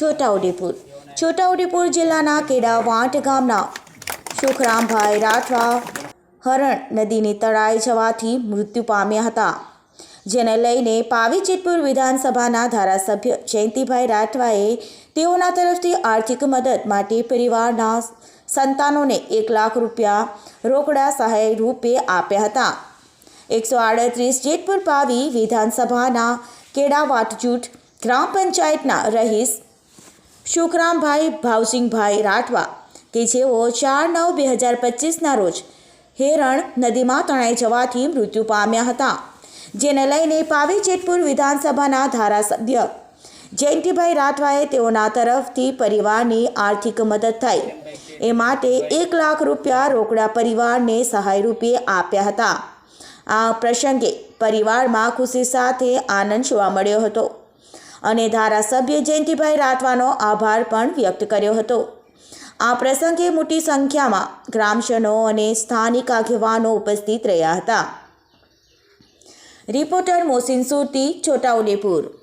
છોટાઉદેપુર. છોટાઉદેપુર જિલ્લાના કેડાવાંટ ગામના સુખરામભાઈ રાઠવા હરણ નદીની તળાઈ જવાથી મૃત્યુ પામ્યા હતા, જેને લઈને પાવી જેતપુર વિધાનસભાના ધારાસભ્ય જયંતિભાઈ રાઠવાએ તેઓના તરફથી આર્થિક મદદ માટે પરિવારના સંતાનોને એક લાખ રૂપિયા રોકડા સહાય રૂપે આપ્યા હતા. એકસો આડત્રીસ જેતપુર પાવી વિધાનસભાના કેડાવાટ જૂથ ગ્રામ પંચાયતના રહીશ સુખરામભાઈ ભાવસિંહભાઈ રાઠવા, કે જેઓ ચાર નવ બે હજાર પચીસના રોજ હેરણ નદીમાં તણાઈ જવાથી મૃત્યુ પામ્યા હતા, જેને લઈને પાવી જેતપુર વિધાનસભાના ધારાસભ્ય જયંતિભાઈ રાઠવાએ તેઓના તરફથી પરિવારની આર્થિક મદદ થાય એ માટે એક લાખ રૂપિયા રોકડા પરિવારને સહાય રૂપે આપ્યા હતા. આ પ્રસંગે પરિવારમાં ખુશી સાથે આનંદ જોવા મળ્યો હતો. અને ધારાસભ્ય જયંતિભાઈ રાઠવાનો આભાર પણ વ્યક્ત કર્યો હતો. આ પ્રસંગે મોટી સંખ્યામાં ગ્રામજનો અને સ્થાનિક આગેવાનો ઉપસ્થિત રહ્યા હતા. રિપોર્ટર મોહસિન સુરતી, છોટાઉદેપુર.